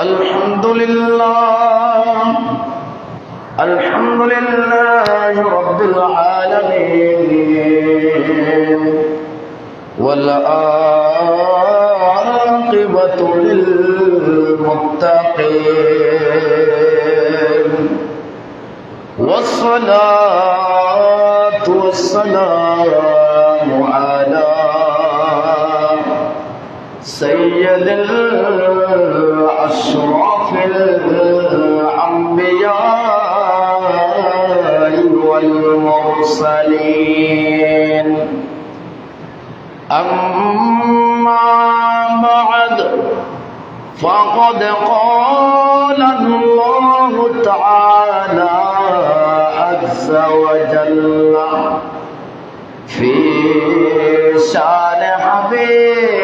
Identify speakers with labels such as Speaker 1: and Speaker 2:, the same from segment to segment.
Speaker 1: الحمد لله الحمد لله رب العالمين والعاقبة للمتقين والصلاة والسلام سيد الأشرف الأنبياء والمرسلين. أما بعد فقد قال الله تعالى عز وجل في شان حبيبه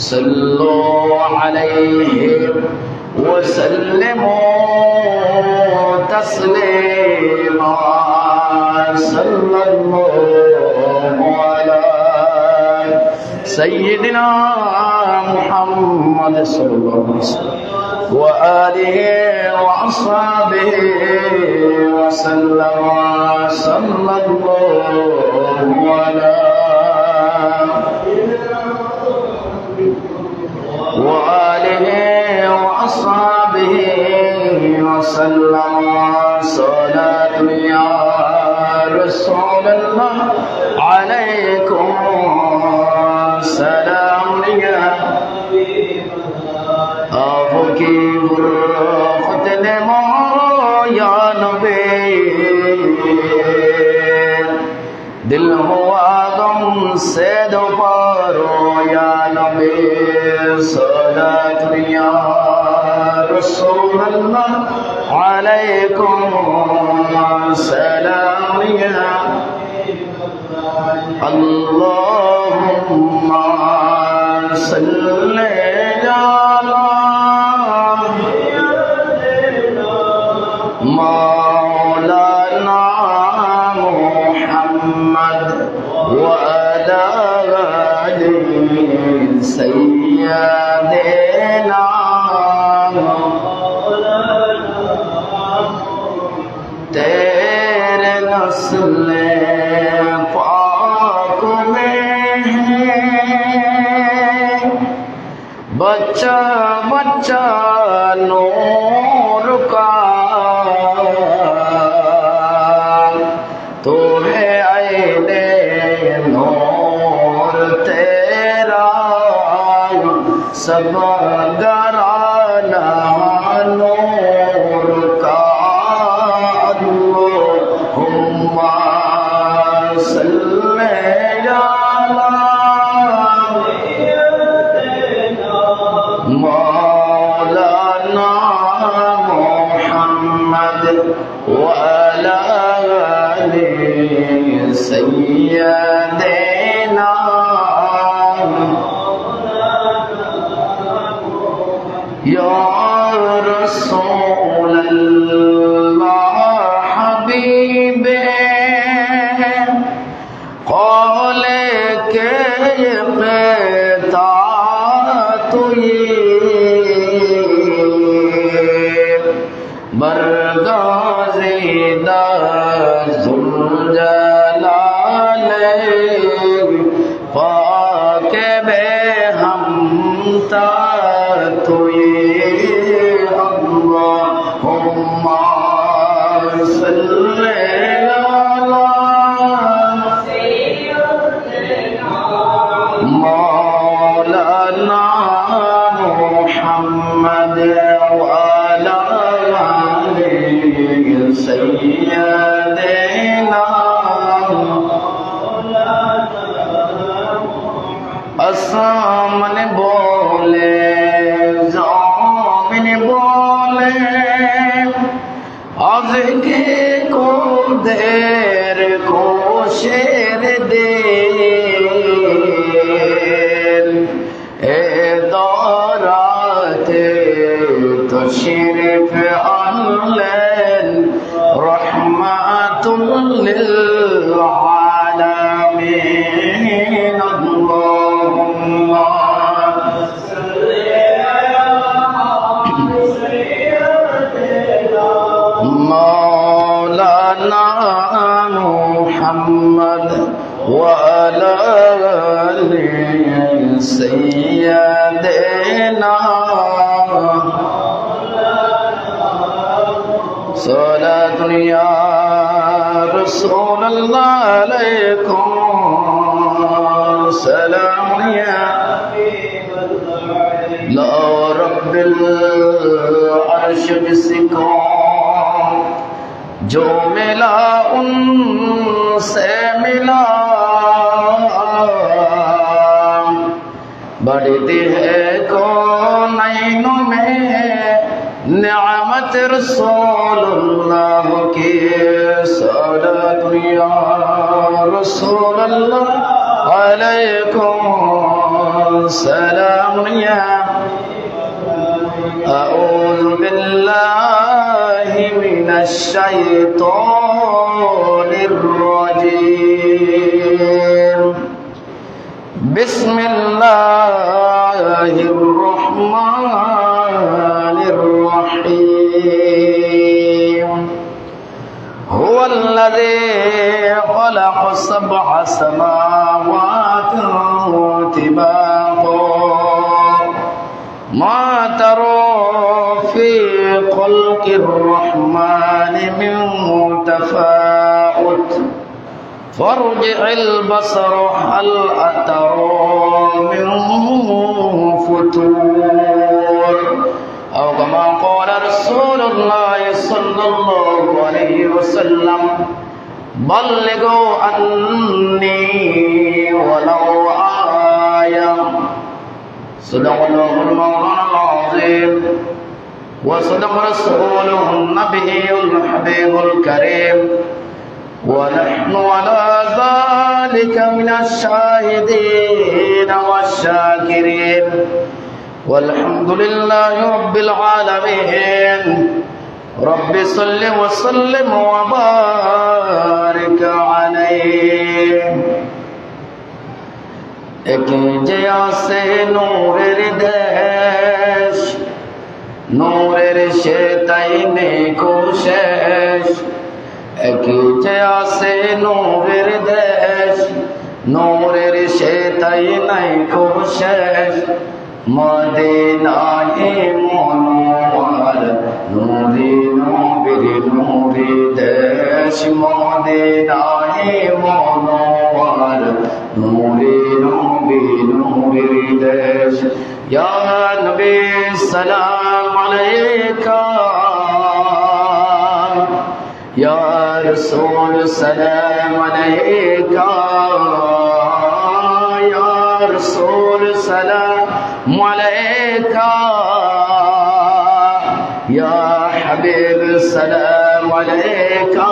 Speaker 1: صلوا عليه وسلموا تسليما. صلى الله على سيدنا محمد صلى الله عليه وسلم وآله وأصحابه وسلم. صلى الله على آله وأصحابه وسلم صلاة يا رسول الله عليكم. سلام يا أبو عليكم السلام يا اللهم صل नूर तेरा सब गराना للعالمين اللهم مولانا محمد وعلى آل سيدنا صلاة يا رسول اللہ علیکم. سلام یا لا رب العرش بسکم جو ملا ان سے ملا. بڑھتی ہے کو نینوں میں؟ نعمت رسول الله کی صلات يا رسول الله عليكم سلام يا أعوذ بالله من الشيطان الرجيم. بسم الله الرحمن سبع سماوات طباقا ما ترى في خلق الرحمن من تفاؤت فارجع البصر هل أترى من فتور. أو كما قال رسول الله صلى الله عليه وسلم بلغوا عني ولو آية. صدق الله المولانا العظيم. وصدق رسوله النبي الحبيب الكريم. ونحن على ذلك من الشاهدين والشاكرين. والحمد لله رب العالمين. رب صل وسلم وبارك عليه একে যে আসে নূরের দেশ নূরের সে তাই নেকো শেষ একে যে আসে নূরের দেশ নূরের সে তাই নাই কো শেষ মদিনায় মনোয়ার মোদে নবীর মোদে দেশ মোদে নাহে মনোবার মোরে নবী নবীর দেশ। ইয়া নবী, সালাম আলাইকা। ইয়া রাসূল, সালাম আলাইকা। ইয়া রাসূল, সালাম সালাম আলাইকা।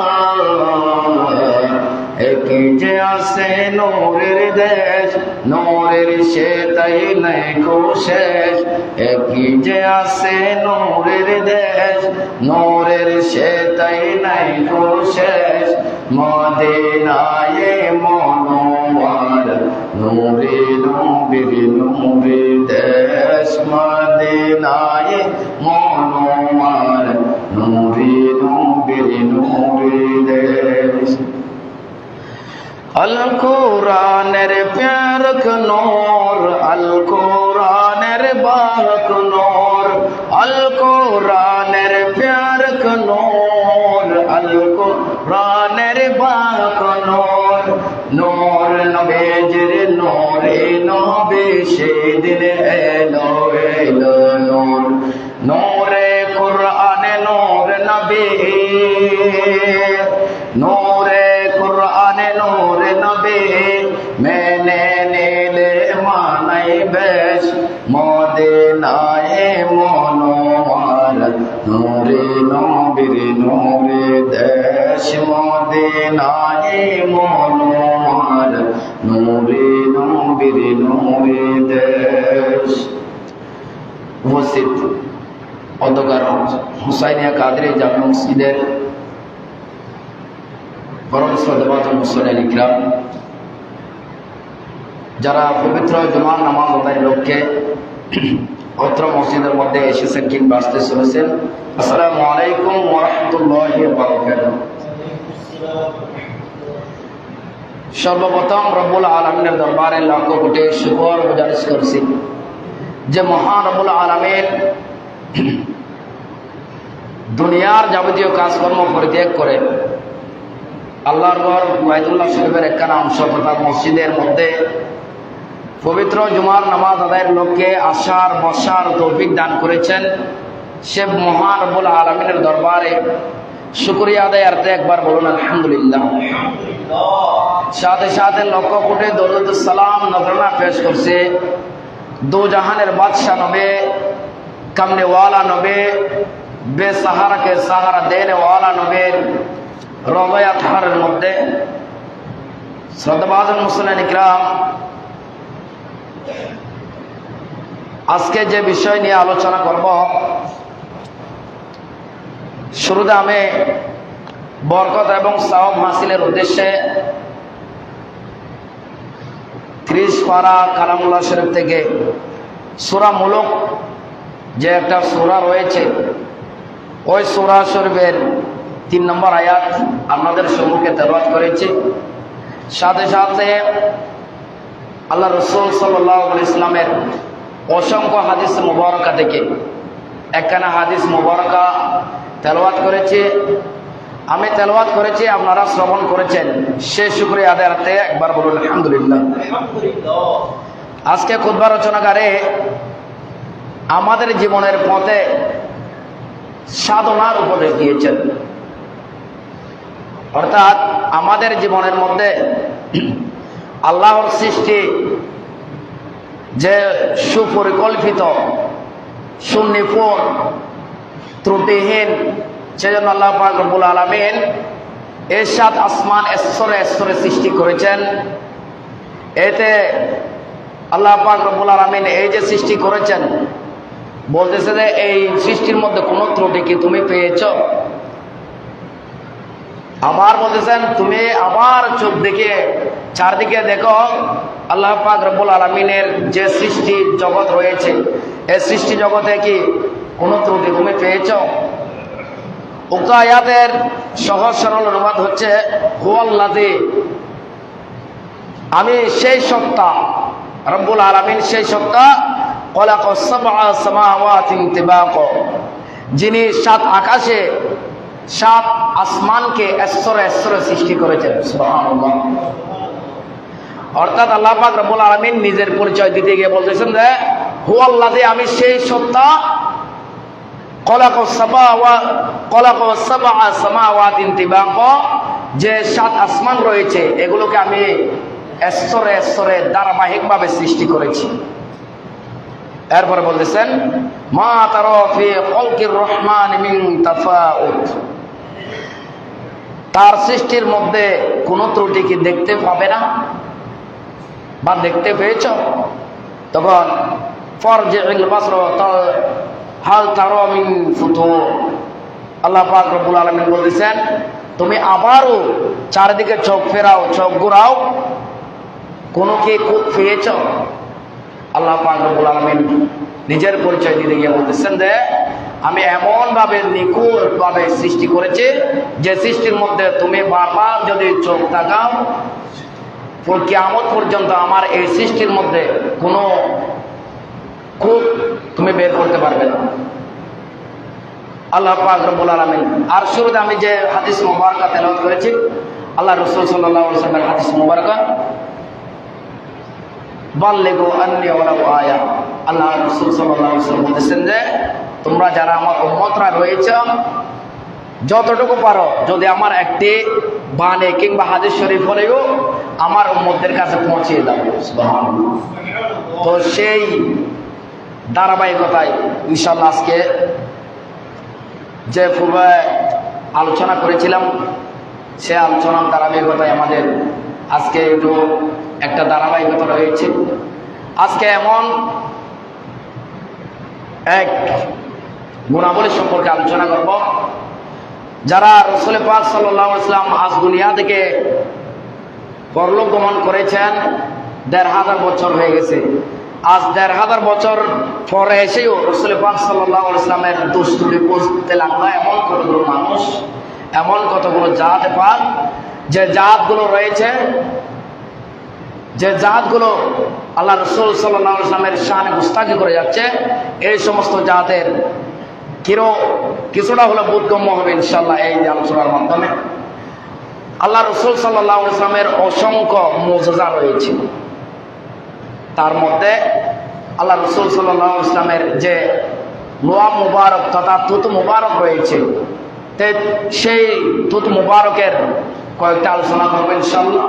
Speaker 1: একই যে আছে নোরের দেশ, নোরের সে তাই নাই কোশেষ একই যে আছে নোরের দেশ, নোরের সে তাই নাই কোশেষ মদিনায় মনোমার নোরে নোবির নোবির দেশ। মদিনায় মনোমার নোর আল কোরআনের প্যার নূর আল কোরআনের বাহক নূর আল কোরআনের প্যার নূর আল কোরআনের বাহক নূর। নূর নবেজের, নূরে নবে সেদিন এলো অন্ধকার হুসাইনিয়া কাদরে জামে মসজিদের পরম শ্রদ্ধাবাদন মুসলিম ইকরাম। যারা পবিত্র জুমার নামাজ আদায়ের লক্ষ্যে অত্র মসজিদের মধ্যে এসেছেন কিংবা আসতে চলেছেন, আসসালামু আলাইকুম ওরহমতুল্লাহ সর্বপ্রথম রব্বুল আলমিনের দরবারে লাখো কোটি শুকর গুজারিশ করছি। যে মহান রব্বুল আলমের দুনিয়ার যাবতীয় কাজকর্ম পরিত্যাগ করে আল্লাহর ঘর ওয়াহিদুল্লাহ শরীফের একখানা অংশ তথা মসজিদের মধ্যে পবিত্র জুমার নামাজ আদায়ের লোককে আসার বসার তৌফিক দান করেছেন সে মহান রব্বুল আলমিনের দরবারে। শুক্রিয়া আদায় আর্থে একবার বলুন, আলহামদুলিল্লাহ। সাথে সাথে লক্ষ কোটি দৌলত সালাম নজরানা পেশ করছে। দু জাহানের বাদশাহ নবে কামনে ওয়ালা নবে, বেসাহারাকে সাহারা দেনে ওয়ালা নবের রবয়া থাহারের মধ্যে। শ্রদ্ধাবাদন মুসলিম ইকরাম, আজকে যে বিষয় নিয়ে আলোচনা করব, শুরুতে আমি বরকত এবং সাওয়াব হাসিলের উদ্দেশ্যে ত্রিশ পারা কালামুল্লাহ শরীফ থেকে সুরামূলক যে একটা সুরা রয়েছে, ওই সুরা শরীফের তিন নম্বর আয়াত আপনাদের সম্মুখে তেলাওয়াত করেছে। সাথে সাথে আল্লাহ রসুল সাল্লাহ ইসলামের অসংখ্য হাদিস মুবারকা থেকে একখানা হাদিস মুবারকা তেলাওয়াত করেছে। আমি তেলাওয়াত করেছি, আপনারা শ্রবণ করেছেন। সে শুক্রে আদায় রাতে একবার বলুন, আলহামদুলিল্লাহ। আজকে খুদ্া রচনাকারে আমাদের জীবনের পথে সাধনার উপদেশ দিয়েছেন অর্থাৎ আমাদের জীবনের মধ্যে আল্লাহর সৃষ্টি যে সুপরিকল্পিত সুনিপুণ ত্রুটিহীন, সেজন্য আল্লাহ পাক রব্বুল আলমিন এর সাত আসমান স্তরে স্তরে সৃষ্টি করেছেন। এতে আল্লাহ পাক আলমিন এই যে সৃষ্টি করেছেন বলতেছে যে এই সৃষ্টির মধ্যে কোনো ত্রুটি কি তুমি পেয়েছ? আবার বলতেছেন, তুমি আবার চোখ দেখে চারদিকে দেখো, আল্লাহ পাক রব্বুল আলমিনের যে সৃষ্টি জগৎ রয়েছে এই সৃষ্টি জগতে কি কোনো ত্রুটি তুমি পেয়েছ? উক্ত আয়াতের সহজ সরল অনুবাদ হচ্ছে হুয়াল্লাদি আমি সেই সত্তা, রব্বুল আলমিন সেই সত্তা যিনি সাত আকাশে, সাত আসমানকে স্তরে স্তরে সৃষ্টি করেছেন। অর্থাৎ আল্লাহ পাক রব্বুল আলমিন নিজের পরিচয় দিতে গিয়ে বলতেছেন যে হু আল্লাহ আমি সেই সত্তা যে সাত আসমান রয়েছে, এগুলোকে আমি স্তরে স্তরে ধারাবাহিকভাবে সৃষ্টি করেছি এরপরে বলতেছেন, মা তারফি রহমান মিন তার সৃষ্টির মধ্যে কোনো ত্রুটি কি দেখতে পাবে না? বা দেখতে পেয়েছ? তখন হাল তারো আল্লাহ পাক আলামিন বলতেছেন, তুমি আবারও চারিদিকে চোখ ফেরাও, চোখ ঘুরাও। কোনো কি, পেয়েছ? আল্লাহ পাক রব্বুল আলামিন নিজের পরিচয় দিতে গিয়ে বলতেছেন যে, আমি এমনভাবে নিখুঁতভাবে সৃষ্টি করেছি যে সৃষ্টির মধ্যে তুমি বারবার যদি চোখ তাকাও কেয়ামত পর্যন্ত আমার এই সৃষ্টির মধ্যে কোনো খুব তুমি বের করতে পারবে না। আল্লাহ পাক রব্বুল আলামিন, আর শুরুতে আমি যে হাদিস মুবারকা তেলাওয়াত করেছি, আল্লাহ রসুল আলাইহি হাদিস মুবারকা বাল্লিগু আন্নি ওয়ালাউ আয়া আল্লাহ রসুল ওয়াসাল্লাম বলেছেন যে, তোমরা যারা আমার উম্মতরা রয়েছে, যতটুকু পারো, যদি আমার একটি বানে কিংবা হাদিস শরীফ হলেও আমার উম্মতদের কাছে পৌঁছিয়ে দাও। তো সেই ধারাবাহিকতায় ইনশাল্লাহ আজকে যে পূর্বে আলোচনা করেছিলাম, সে আলোচনার ধারাবাহিকতায় আমাদের আজকে একটু একটা ধারাবাহিকতা রয়েছে। আজকে এমন এক গুণাবলী সম্পর্কে আলোচনা করব, যারা রসুল পাক সাল্লাহ ইসলাম আজ দুনিয়া থেকে পরলোক গমন করেছেন, দেড় হাজার বছর হয়ে গেছে। আজ দেড় হাজার বছর পরে এসেও রসুল পাক সাল্লাহ ইসলামের দুষ্টুরি বুঝতে লাগল, এমন কতগুলো মানুষ, এমন কতগুলো জাত পাক যে জাতগুলো রয়েছে যে জাতগুলো আল্লাহ রসুল সাল্লাহ ইসলামের শানে গুস্তাকি করে যাচ্ছে, এই সমস্ত জাতের কিরো কিছুটা হলো বোধগম্য হবে ইনশাল্লাহ এই আলোচনার মাধ্যমে। আল্লাহ রসুল সাল্লাহ ইসলামের অসংখ্য মজা রয়েছে। তার মধ্যে আল্লাহ রসুল সাল্লাহ ইসলামের যে লোয়া মুবারক তথা তুত মুবারক রয়েছে সেই তুত মুবারকের কয়েকটা আলোচনা করব ইনশাল্লাহ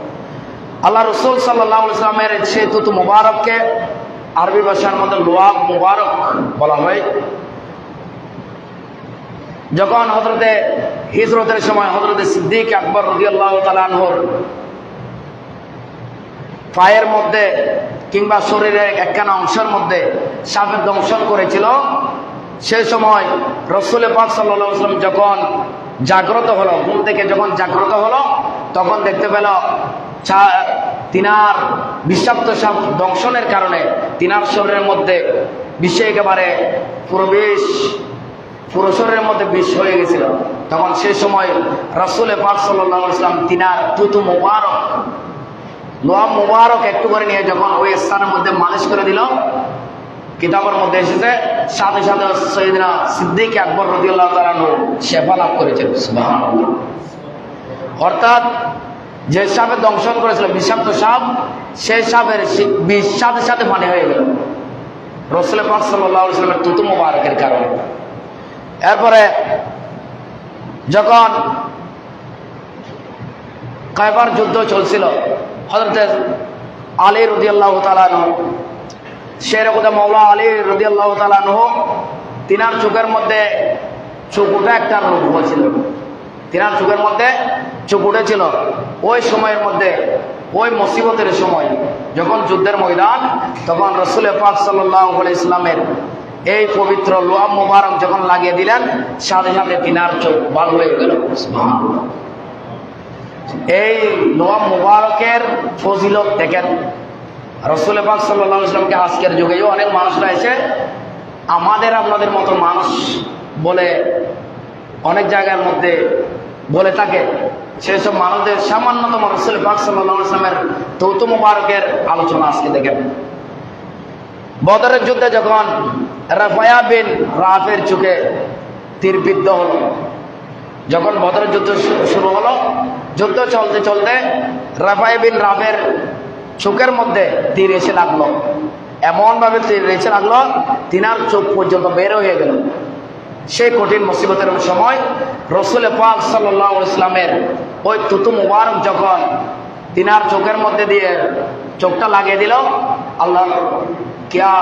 Speaker 1: আল্লাহ রসুল সাল্লাহ ইসলামের সে তুত মুবারককে আরবি ভাষার মধ্যে লোয়াব মুবারক বলা হয়। যখন হজরতে হিজরতের সময় হজরতে সিদ্দিক আকবর রদি আল্লাহ তালানহর পায়ের মধ্যে কিংবা শরীরের একখানা অংশের মধ্যে সাপের দংশন করেছিল সেই সময় রসুল পাক সাল্লাম যখন জাগ্রত হলো ঘুম থেকে যখন জাগ্রত হলো, তখন দেখতে পেল তিনার বিষাক্ত সাপ দংশনের কারণে তিনার শরীরের মধ্যে বিষে একেবারে পুরো বিষ, পুরো শরীরের মধ্যে বিষ হয়ে গেছিল। তখন সেই সময় রসুল পাক সাল্লাহ ইসলাম তিনার তুতু মুবারক লোয়া মুবারক একটু করে নিয়ে যখন ওই স্থানের মধ্যে মালিশ করে দিল, কিতাবের মধ্যে এসেছে, সাথে সাথে সৈদিনা সিদ্দিক আকবর রদিউল্লাহ তালানু শেফা লাভ করেছেন অর্থাৎ যে সাপের দংশন করেছিল, বিষাক্ত সাপ, সেই সাপের বিষ সাথে পানি হয়ে গেল। রসুল পাক সাল্লাহ ইসলামের তুতু মুবারকের কারণে। এরপরে যখন কায়বার যুদ্ধ চলছিল হজরত আলী রদি আল্লাহ তালানহ শেরকুদা মৌলা আলী রদি আল্লাহ তালানহ তিনার চোখের মধ্যে চোখুটা একটা রোগ হয়েছিল তিনার চোখের মধ্যে চোখ উঠেছিল। ওই সময়ের মধ্যে, ওই মুসিবতের সময়, যখন যুদ্ধের ময়দান, তখন রসুল পাক সাল্লাহ ইসলামের এই পবিত্র লোয়া মুবারক যখন লাগিয়ে দিলেন সাথে সাথে তিনার চোখ ভালো হয়ে গেল। এই নোয়া মুবারকের ফজিলত দেখেন। রসুল পাক সাল্লাহ ইসলামকে আজকের যুগেও অনেক মানুষরা এসে আমাদের আপনাদের মতো মানুষ বলে অনেক জায়গার মধ্যে বলে থাকে। সেসব মানুষদের সামান্যতম রসুল পাক সাল্লাহ ইসলামের তৌত মুবারকের আলোচনা আজকে দেখেন। বদরের যুদ্ধে যখন রাফায়া বিন রাফের চোখে তীরবিদ্ধ হলো, যখন বদরের যুদ্ধ শুরু হলো, যুদ্ধ চলতে চলতে রাফাই বিন রাফের চোখের মধ্যে তীর এসে লাগল। এমনভাবে তীর এসে লাগল, তিনার চোখ পর্যন্ত বের হয়ে গেল। সেই কঠিন মুসিবতের সময় রসুল পাক সাল্লাহ ইসলামের ওই তুতু মুবারক যখন তিনার চোখের মধ্যে দিয়ে চোখটা লাগিয়ে দিল আল্লাহ কিয়া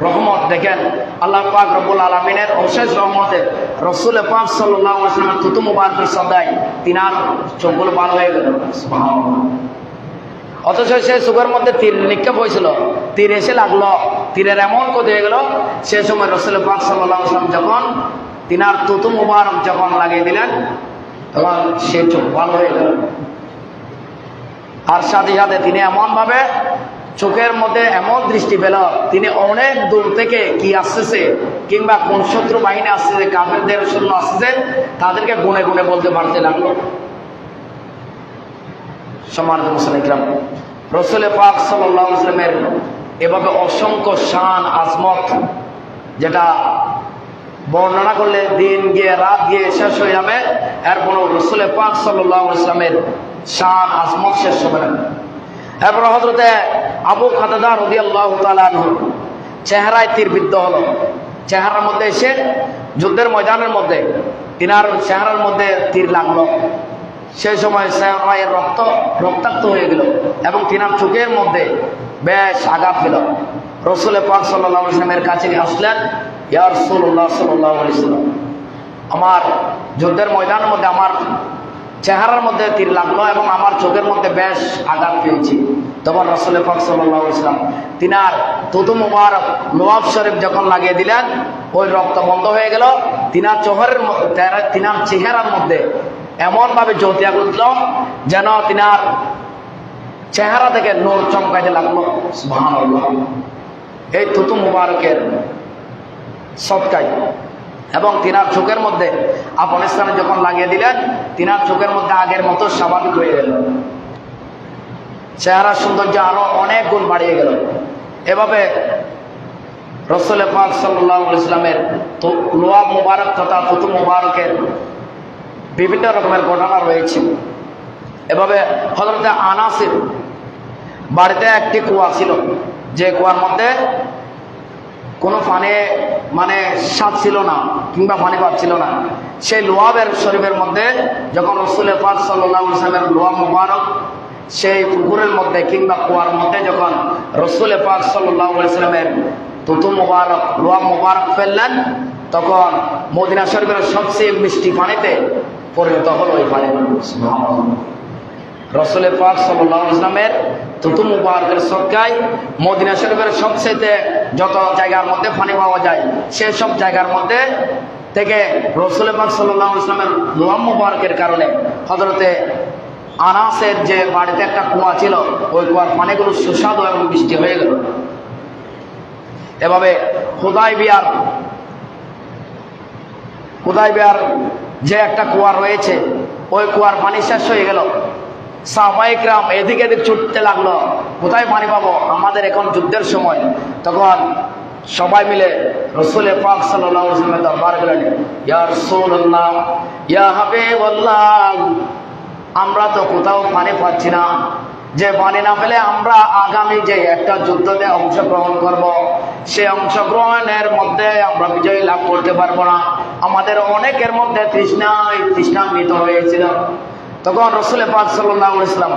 Speaker 1: রহমত দেখেন, আল্লাহ পাক রবুল আলমিনের অশেষ রহমতে রসুল পাক সাল্লাহ ইসলামের তুতু মুবারকের সদাই তিনার চোখগুলো ভালো হয়ে গেল। অথচ সে চোখের মধ্যে তীর নিক্ষেপ হয়েছিল। তীর এসে লাগল। তীরের এমন ক্ষতি হয়ে গেল? সে সময় রসুল পাক সাল্লাহ আসলাম যখন তিনার তুতু মুবারক যখন লাগিয়ে দিলেন, তখন সে চোখ ভালো হয়ে গেল। আর সাথে সাথে তিনি এমনভাবে চোখের মধ্যে এমন দৃষ্টি পেল, তিনি অনেক দূর থেকে কি আসতেছে কিংবা কোন শত্রু বাহিনী আসতেছে, কাফেরদের সৈন্য আসতেছে, তাদেরকে গুনে গুনে বলতে পারতে লাগল। সম্মানিত মুসলিম রসুল পাক সাল্লামের এভাবে অসংখ্য শান, আজমত, যেটা বর্ণনা করলে দিন গিয়ে, রাত গিয়ে শেষ হয়ে যাবে। এর কোনো রসুল পাক সাল্লাহ ইসলামের শান, আজমত শেষ হবে না। এরপর হজরতে আবু খাতাদা রবি আল্লাহ চেহারায় তীর বিদ্ধ হলো। চেহারার মধ্যে এসে, যুদ্ধের ময়দানের মধ্যে তিনার চেহারার মধ্যে তীর লাগল। সেই সময় চেহারায় রক্ত, রক্তাক্ত হয়ে গেল এবং তিনার চোখের মধ্যে বেশ আঘাত পেল রসুল পাক সাল্লাহ কাছে আসলেন, ইয়া রসুল্লাহ সাল্লাহ ইসলাম আমার যুদ্ধের ময়দানের মধ্যে আমার চেহারার মধ্যে তীর লাগল এবং আমার চোখের মধ্যে বেশ আঘাত পেয়েছি। তখন রসুল পাক সাল্লাহ ইসলাম তিনার তুতু মুবারক নবাব শরীফ যখন লাগিয়ে দিলেন, ওই রক্ত বন্ধ হয়ে গেল। তিনার চোহরের তিনার চেহারার মধ্যে এমনভাবে জ্যোতিয়া উঠল যেন তিনার চেহারা থেকে নূর চমকাইতে লাগল। এই তুতু মুবারকের সৎকাই। এবং তিনার চোখের মধ্যে আফগানিস্তানে যখন লাগিয়ে দিলেন, তিনার চোখের মধ্যে আগের মতো স্বাভাবিক হয়ে গেল। চেহারার সৌন্দর্য আরও অনেক গুণ বাড়িয়ে গেল। এভাবে রসুল পাক সাল্লাহ ইসলামের লোয়া মুবারক তথা তুতু মুবারকের বিভিন্ন রকমের ঘটনা রয়েছে। এভাবে হজরতে আনাসির বাড়িতে একটি কুয়া ছিল। যে কুয়ার মধ্যে কোনো পানে মানে স্বাদ ছিল না, কিংবা পানি পাচ্ছিল না। সেই লোয়াবের শরীফের মধ্যে যখন রসুলের পাক সাল্লাহ ইসলামের লোয়া মুবারক সেই পুকুরের মধ্যে কিংবা কুয়ার মধ্যে যখন রসুল পাক সাল্লাহ ইসলামের তুতু মুবারক লোয়া মুবারক ফেললেন, তখন মদিনা শরীফের সবচেয়ে মিষ্টি পানিতে পরিণত হলো ওই পানি রসুল পাক ইসলামের তুতু মুবারকের সৎকায় মদিনা শরীফের সবচেয়ে যত জায়গার মধ্যে পানি পাওয়া যায়, সেই সব জায়গার মধ্যে থেকে রসুল পাক সাল্লাহ ইসলামের লোয়াম মুবারকের কারণে হজরতে আনাসের যে বাড়িতে একটা কুয়া ছিল, ওই কুয়ার পানিগুলো সুস্বাদু এবং বৃষ্টি হয়ে গেল। এভাবে খুদাই বিয়ার খুদাই বিয়ার যে একটা কুয়া রয়েছে, ওই কুয়ার পানি শেষ হয়ে গেল। সাহবাইকরাম এদিকে এদিক ছুটতে লাগল। কোথায় পানি পাবো? আমাদের এখন যুদ্ধের সময়। তখন সবাই মিলে রসুলের পাক সাল্লামের দরবার গেলেন ইয়া রসুল্লাহ ইয়া হাবিবাল্লাহ, আমরা তো কোথাও পানি পাচ্ছি না। যে পানি না পেলে আমরা আগামী যে একটা যুদ্ধতে অংশগ্রহণ করব, সে অংশগ্রহণের মধ্যে আমরা বিজয় লাভ করতে পারব না। আমাদের অনেকের মধ্যে তৃষ্ণায় তৃষ্ণান্বিত হয়েছিল। তখন রসুল পাক সাল্লাহ ইসলাম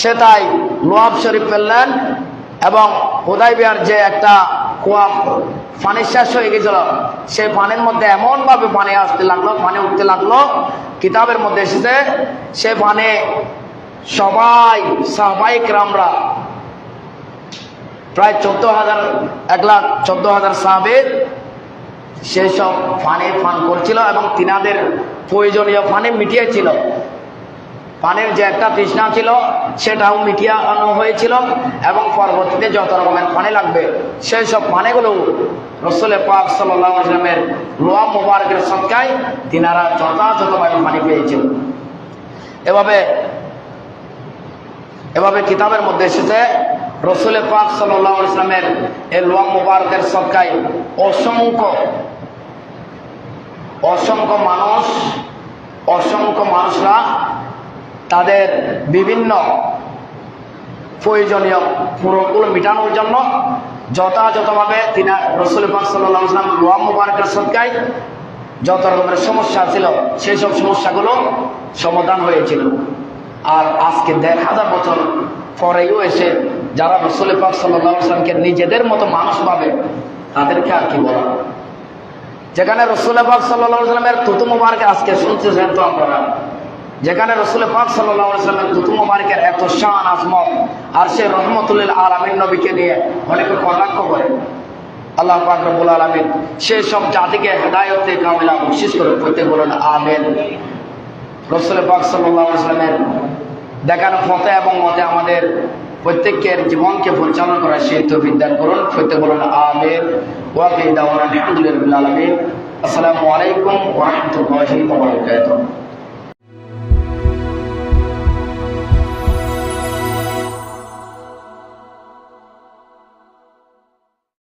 Speaker 1: সে তাই লোয়াব শরীফ ফেললেন এবং হোদাই বিহার যে একটা কুয়া পানি শেষ হয়ে গেছিল, সেই পানির মধ্যে এমনভাবে পানি আসতে লাগল, পানি উঠতে লাগল, কিতাবের মধ্যে এসেছে, সে পানি সবাই সাহবাইক রামরা প্রায় চোদ্দ হাজার, এক লাখ চোদ্দ হাজার সাহাবের সেই সব পানি পান করছিল এবং তিনাদের প্রয়োজনীয় পানি মিটিয়েছিল। পানের যে একটা তৃষ্ণা ছিল, সেটাও মিটিয়ানো হয়েছিল এবং পরবর্তীতে যত রকমের পানি লাগবে সেই সব পানিগুলো রসুল পাক সাল্লাহ ইসলামের লোয়া মুবারকের সংখ্যায় তিনারা যথাযথভাবে পানি পেয়েছিল। এভাবে এভাবে কিতাবের মধ্যে এসেছে রসুল পাক সাল্লাহ ইসলামের এই লোয়া মুবারকের সংখ্যায় অসংখ্য অসংখ্য মানুষ, অসংখ্য মানুষরা তাদের বিভিন্ন প্রয়োজনীয় পুরোগুলো মেটানোর জন্য যথাযথভাবে তিনি রসুল পাক সাল্লাহ ইসলাম লোয়া মুবারকের সৎকায় যত রকমের সমস্যা ছিল, সেই সব সমস্যাগুলো সমাধান হয়েছিল। আর আজকে দেড় হাজার বছর পরেও এসে যারা রসুল পাক সাল্লাহ ইসলামকে নিজেদের মতো মানুষ পাবে তাদেরকে আর কি বলা? যেখানে রসুল পাক সাল্লাহ ইসলামের তুতু মুবারকে আজকে শুনতেছেন তো আপনারা? যেখানে রসুল পাক সাল্লাম দুতু মুবারকের এত শান, আজমত, আর সে রহমতুল্লিল আলমিন নবীকে নিয়ে অনেকে কটাক্ষ করে। আল্লাহ পাক রব্বুল আলমিন সেই সব জাতিকে হেদায়তে কামিলা বকশিস করে প্রত্যেক বলেন, আমেন। রসুল পাক সাল্লামের দেখানো পথে এবং মতে আমাদের প্রত্যেকের জীবনকে পরিচালনা করার সেই তো বিদ্যান করুন। প্রত্যেক বলুন আমের ওয়াকে দাওয়ান আলহামদুলিল্লাহ আলমিন। আসসালামু আলাইকুম ওরহমতুল্লাহি